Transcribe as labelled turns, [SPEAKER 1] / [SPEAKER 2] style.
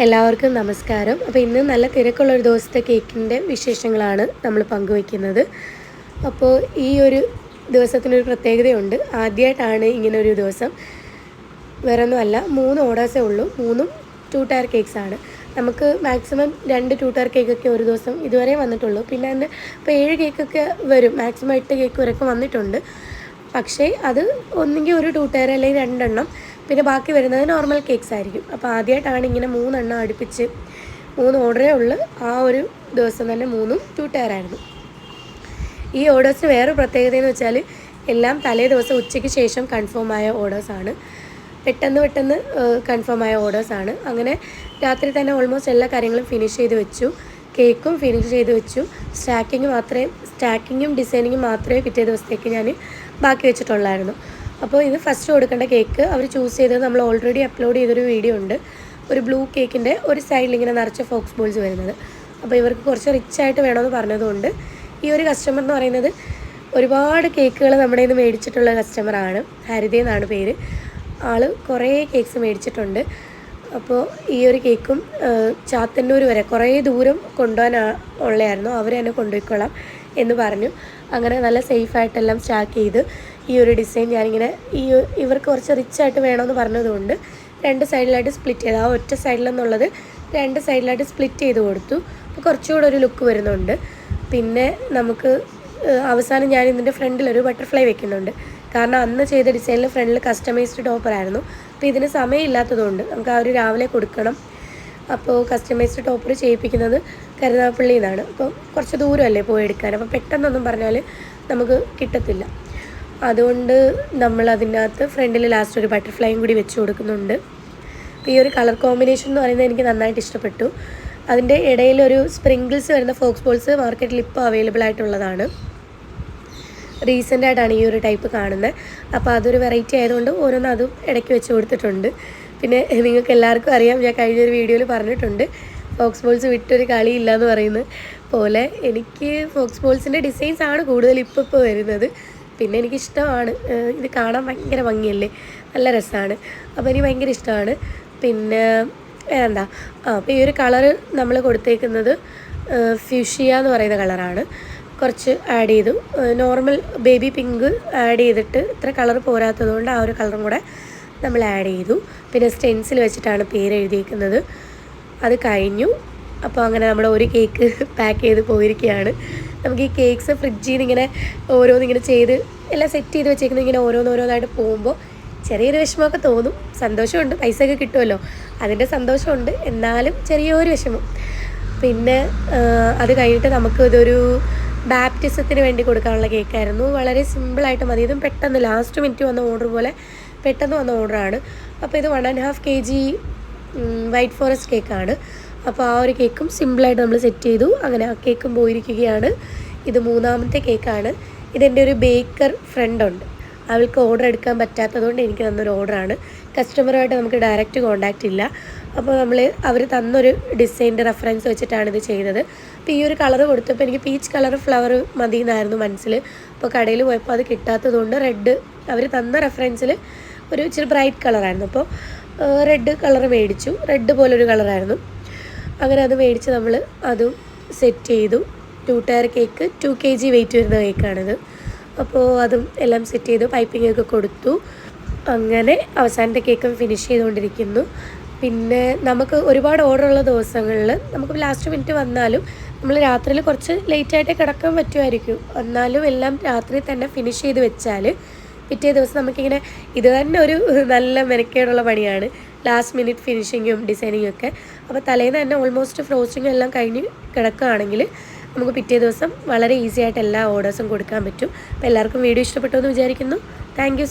[SPEAKER 1] എല്ലാവർക്കും നമസ്കാരം. അപ്പോൾ ഇന്ന് നല്ല തിരക്കുള്ള ഒരു ദിവസത്തെ കേക്കിന്റെ വിശേഷങ്ങളാണ് നമ്മൾ പങ്കുവയ്ക്കുന്നത്. അപ്പോൾ ഈ ഒരു ദിവസത്തിനൊരു പ്രത്യേകതയുണ്ട്. ആദ്യമായിട്ടാണ് ഇങ്ങനെ ഒരു ദിവസം. വേറെ ഒന്നുമല്ല മൂന്ന് ഓർഡേഴ്സേ ഉള്ളൂ. മൂന്നും ടു ടയർ കേക്ക്സ് ആണ്. നമുക്ക് മാക്സിമം രണ്ട് ടു ടയർ കേക്കൊക്കെ ഒരു ദിവസം ഇതുവരെ വന്നിട്ടുള്ളൂ. പിന്നെ അതിന്റെ ഇപ്പോൾ ഏഴ് കേക്കൊക്കെ വരും. മാക്സിമം എട്ട് കേക്ക് വരെയൊക്കെ വന്നിട്ടുണ്ട്. പക്ഷേ അത് ഒന്നെങ്കിൽ ഒരു ടു ടയർ അല്ലെങ്കിൽ രണ്ടെണ്ണം. പിന്നെ ബാക്കി വരുന്നത് നോർമൽ കേക്ക്സ് ആയിരിക്കും. അപ്പോൾ ആദ്യമായിട്ടാണ് ഇങ്ങനെ മൂന്നെണ്ണം അടുപ്പിച്ച് മൂന്ന് ഓർഡറേ ഉള്ളൂ. ആ ഒരു ദിവസം തന്നെ മൂന്നും ടു ടയറായിരുന്നു ഈ ഓർഡേഴ്സിന് വേറൊരു പ്രത്യേകത എന്ന് വെച്ചാൽ എല്ലാം തലേ ദിവസം ഉച്ചയ്ക്ക് ശേഷം കൺഫേം ആയ ഓർഡേഴ്സാണ് പെട്ടെന്ന് പെട്ടെന്ന് കൺഫേം ആയ ഓർഡേഴ്സാണ് അങ്ങനെ രാത്രി തന്നെ ഓൾമോസ്റ്റ് എല്ലാ കാര്യങ്ങളും ഫിനിഷ് ചെയ്ത് വെച്ചു. കേക്കും ഫിനിഷ് ചെയ്ത് വെച്ചു. സ്റ്റാക്കിങ് മാത്രമേ സ്റ്റാക്കിങ്ങും ഡിസൈനിങ്ങും മാത്രമേ പിറ്റേ ദിവസത്തേക്ക് ഞാൻ ബാക്കി വെച്ചിട്ടുള്ളായിരുന്നു. അപ്പോൾ ഇത് ഫസ്റ്റ് കൊടുക്കേണ്ട കേക്ക് അവർ ചൂസ് ചെയ്തത് നമ്മൾ ഓൾറെഡി അപ്ലോഡ് ചെയ്തൊരു വീഡിയോ ഉണ്ട്. ഒരു ബ്ലൂ കേക്കിന്റെ ഒരു സൈഡിൽ ഇങ്ങനെ നിറച്ച ഫോക്സ് ബോൾസ് വരുന്നത്. അപ്പോൾ ഇവർക്ക് കുറച്ച് റിച്ച് ആയിട്ട് വേണമെന്ന് പറഞ്ഞതുകൊണ്ട് ഈ ഒരു കസ്റ്റമർ എന്ന് പറയുന്നത് ഒരുപാട് കേക്കുകൾ നമ്മുടെ നിന്ന് മേടിച്ചിട്ടുള്ള കസ്റ്റമറാണ് ഹരിത എന്നാണ് പേര്. ആൾ കുറേ കേക്ക്സ് മേടിച്ചിട്ടുണ്ട്. അപ്പോൾ ഈ ഒരു കേക്കും ചാത്തന്നൂർ വരെ കുറേ ദൂരം കൊണ്ടുപോകാൻ ഉള്ളതായിരുന്നു. അവർ തന്നെ കൊണ്ടുപോയിക്കൊള്ളാം എന്ന് പറഞ്ഞു. അങ്ങനെ നല്ല സേഫായിട്ടെല്ലാം സ്റ്റാക്ക് ചെയ്ത് ഈ ഒരു ഡിസൈൻ ഞാനിങ്ങനെ ഈ ഇവർക്ക് കുറച്ച് റിച്ച് ആയിട്ട് വേണമെന്ന് പറഞ്ഞതുകൊണ്ട് രണ്ട് സൈഡിലായിട്ട് സ്പ്ലിറ്റ് ചെയ്ത്. ആ ഒറ്റ സൈഡിലെന്നുള്ളത് രണ്ട് സൈഡിലായിട്ട് സ്പ്ലിറ്റ് ചെയ്ത് കൊടുത്തു. അപ്പോൾ കുറച്ചുകൂടെ ഒരു ലുക്ക് വരുന്നുണ്ട്. പിന്നെ നമുക്ക് അവസാനം ഞാൻ ഇതിന്റെ ഫ്രണ്ടിലൊരു ബട്ടർഫ്ലൈ വെക്കുന്നുണ്ട്. കാരണം അന്ന് ചെയ്ത ഡിസൈനിൽ ഫ്രണ്ടിൽ കസ്റ്റമൈസ്ഡ് ടോപ്പറായിരുന്നു അപ്പോൾ ഇതിന് സമയമില്ലാത്തതുകൊണ്ട് നമുക്ക് ആ ഒരു രാവിലെ കൊടുക്കണം അപ്പോൾ കസ്റ്റമൈസ്ഡ് ടോപ്പർ ചെയ്യിപ്പിക്കുന്നത് കരുനാഗപ്പള്ളിയിൽ നിന്നാണ്. അപ്പോൾ കുറച്ച് ദൂരമല്ലേ പോയി എടുക്കാൻ? അപ്പോൾ പെട്ടെന്നൊന്നും പറഞ്ഞാൽ നമുക്ക് കിട്ടത്തില്ല. അതുകൊണ്ട് നമ്മൾ അതിനകത്ത് ഫ്രണ്ടിൽ ലാസ്റ്റ് ഒരു ബട്ടർഫ്ലൈയും കൂടി വെച്ച് കൊടുക്കുന്നുണ്ട്. ഈ ഒരു കളർ കോമ്പിനേഷൻ എന്ന് പറയുന്നത് എനിക്ക് നന്നായിട്ട് ഇഷ്ടപ്പെട്ടു. അതിന്റെ ഒരു സ്പ്രിങ്കിൾസ് വരുന്ന ഫോക്സ് ബോൾസ് മാർക്കറ്റിൽ ഇപ്പോൾ അവൈലബിൾ ആയിട്ടുള്ളതാണ്. റീസെന്റ് ആയിട്ടാണ് ഈ ഒരു ടൈപ്പ് കാണുന്നത്. അപ്പോൾ അതൊരു വെറൈറ്റി ആയതുകൊണ്ട് ഓരോന്ന് അതും ഇടയ്ക്ക് വെച്ച് കൊടുത്തിട്ടുണ്ട്. പിന്നെ നിങ്ങൾക്ക് എല്ലാവർക്കും അറിയാം ഞാൻ കഴിഞ്ഞൊരു വീഡിയോയിൽ പറഞ്ഞിട്ടുണ്ട് ഫോക്സ് ബോൾസ് വിട്ടൊരു കളിയില്ല എന്ന് പറയുന്നത് പോലെ. എനിക്ക് ഫോക്സ് ബോൾസിന്റെ ഡിസൈൻസ് ആണ് കൂടുതൽ ഇപ്പോൾ ഇപ്പോൾ വരുന്നത്. പിന്നെ എനിക്കിഷ്ടമാണ് ഇത് കാണാൻ ഭയങ്കര ഭംഗിയല്ലേ? നല്ല രസമാണ്. അപ്പോൾ എനിക്ക് ഭയങ്കര ഇഷ്ടമാണ്. പിന്നെ വേറെന്താ? ആ അപ്പോൾ ഈ ഒരു കളറ് നമ്മൾ കൊടുത്തേക്കുന്നത് ഫ്യൂഷിയ എന്ന് പറയുന്ന കളറാണ്. കുറച്ച് ആഡ് ചെയ്തു. നോർമൽ ബേബി പിങ്ക് ആഡ് ചെയ്തിട്ട് ഇത്ര കളർ പോരാത്തത് കൊണ്ട് ആ ഒരു കളറും കൂടെ നമ്മൾ ആഡ് ചെയ്തു. പിന്നെ സ്റ്റെൻസിൽ വെച്ചിട്ടാണ് പേര് എഴുതിയിരിക്കുന്നത് അത് കഴിഞ്ഞു. അപ്പോൾ അങ്ങനെ നമ്മൾ ഒരു കേക്ക് പാക്ക് ചെയ്ത് പോയിരിക്കുകയാണ്. നമുക്ക് ഈ കേക്ക്സ് ഫ്രിഡ്ജിൽ നിന്ന് ഇങ്ങനെ ഓരോന്നിങ്ങനെ ചെയ്ത് എല്ലാം സെറ്റ് ചെയ്ത് വെച്ചേക്കുന്നത് ഇങ്ങനെ ഓരോന്നോരോന്നായിട്ട് പോകുമ്പോൾ ചെറിയൊരു വിഷമമൊക്കെ തോന്നും. സന്തോഷമുണ്ട്. പൈസയൊക്കെ കിട്ടുമല്ലോ. അതിന്റെ സന്തോഷമുണ്ട്. എന്നാലും ചെറിയൊരു വിഷമം. പിന്നെ അത് കഴിഞ്ഞിട്ട് നമുക്ക് ഇതൊരു ബാപ്റ്റിസത്തിന് വേണ്ടി കൊടുക്കാനുള്ള കേക്കായിരുന്നു. വളരെ സിമ്പിളായിട്ട് മതി. ഇതും പെട്ടെന്ന് ലാസ്റ്റ് മിനിറ്റ് വന്ന ഓർഡർ പോലെ പെട്ടെന്ന് വന്ന ഓർഡറാണ് അപ്പോൾ ഇത് one and half K G white forest കേക്കാണ് അപ്പോൾ ആ ഒരു കേക്കും സിമ്പിളായിട്ട് നമ്മൾ സെറ്റ് ചെയ്തു. അങ്ങനെ ആ കേക്കും പോയിരിക്കുകയാണ്. ഇത് മൂന്നാമത്തെ കേക്കാണ് ഇതെന്റെ ഒരു ബേക്കർ ഫ്രണ്ടുണ്ട് അവൾക്ക് ഓർഡർ എടുക്കാൻ പറ്റാത്തതുകൊണ്ട് എനിക്ക് തന്നൊരു ഓർഡറാണ് കസ്റ്റമറുമായിട്ട് നമുക്ക് ഡയറക്റ്റ് കോണ്ടാക്റ്റ് ഇല്ല. അപ്പോൾ നമ്മൾ അവർ തന്നൊരു ഡിസൈന്റെ റെഫറൻസ് വെച്ചിട്ടാണ് ഇത് ചെയ്തത് അപ്പോൾ ഈ ഒരു കളർ കൊടുത്തപ്പോൾ എനിക്ക് പീച്ച് കളർ ഫ്ലവർ മതി എന്നായിരുന്നു മനസ്സിൽ. അപ്പോൾ കടയിൽ പോയപ്പോൾ അത് കിട്ടാത്തതുകൊണ്ട് റെഡ് അവർ തന്ന റെഫറൻസിൽ ഒരു ഇച്ചിരി ബ്രൈറ്റ് കളറായിരുന്നു അപ്പോൾ റെഡ് കളർ മേടിച്ചു. റെഡ് പോലൊരു കളറായിരുന്നു അങ്ങനെ അത് മേടിച്ച് നമ്മൾ അതും സെറ്റ് ചെയ്തു. Two tier cake two K G weight വരുന്ന കേക്കാണിത് അപ്പോൾ അതും എല്ലാം സെറ്റ് ചെയ്തു പൈപ്പിംഗ് ഒക്കെ കൊടുത്തു. അങ്ങനെ അവസാനത്തെ കേക്കും ഫിനിഷ് ചെയ്തുകൊണ്ടിരിക്കുന്നു. പിന്നെ നമുക്ക് ഒരുപാട് ഓർഡറുള്ള ദിവസങ്ങളിൽ നമുക്ക് ലാസ്റ്റ് മിനിറ്റ് വന്നാലും നമ്മൾ രാത്രിയിൽ കുറച്ച് ലേറ്റായിട്ടേ കിടക്കാൻ പറ്റുമായിരിക്കും എന്നാലും എല്ലാം രാത്രി തന്നെ ഫിനിഷ് ചെയ്ത് വെച്ചാൽ പിറ്റേ ദിവസം നമുക്കിങ്ങനെ ഇത് തന്നെ ഒരു നല്ല മെനക്കേടുള്ള പണിയാണ്. ലാസ്റ്റ് മിനിറ്റ് ഫിനിഷിങ്ങും ഡിസൈനിങ്ങും ഒക്കെ. അപ്പോൾ തലേന്ന് തന്നെ ഓൾമോസ്റ്റ് ഫ്രോസ്റ്റിങ്ങും എല്ലാം കഴിഞ്ഞ് കിടക്കുകയാണെങ്കിൽ നമുക്ക് പിറ്റേ ദിവസം വളരെ ഈസി ആയിട്ട് എല്ലാ ഓർഡേഴ്സും കൊടുക്കാൻ പറ്റും. അപ്പോൾ എല്ലാവർക്കും വീഡിയോ ഇഷ്ടപ്പെട്ടു എന്ന് വിചാരിക്കുന്നു. താങ്ക്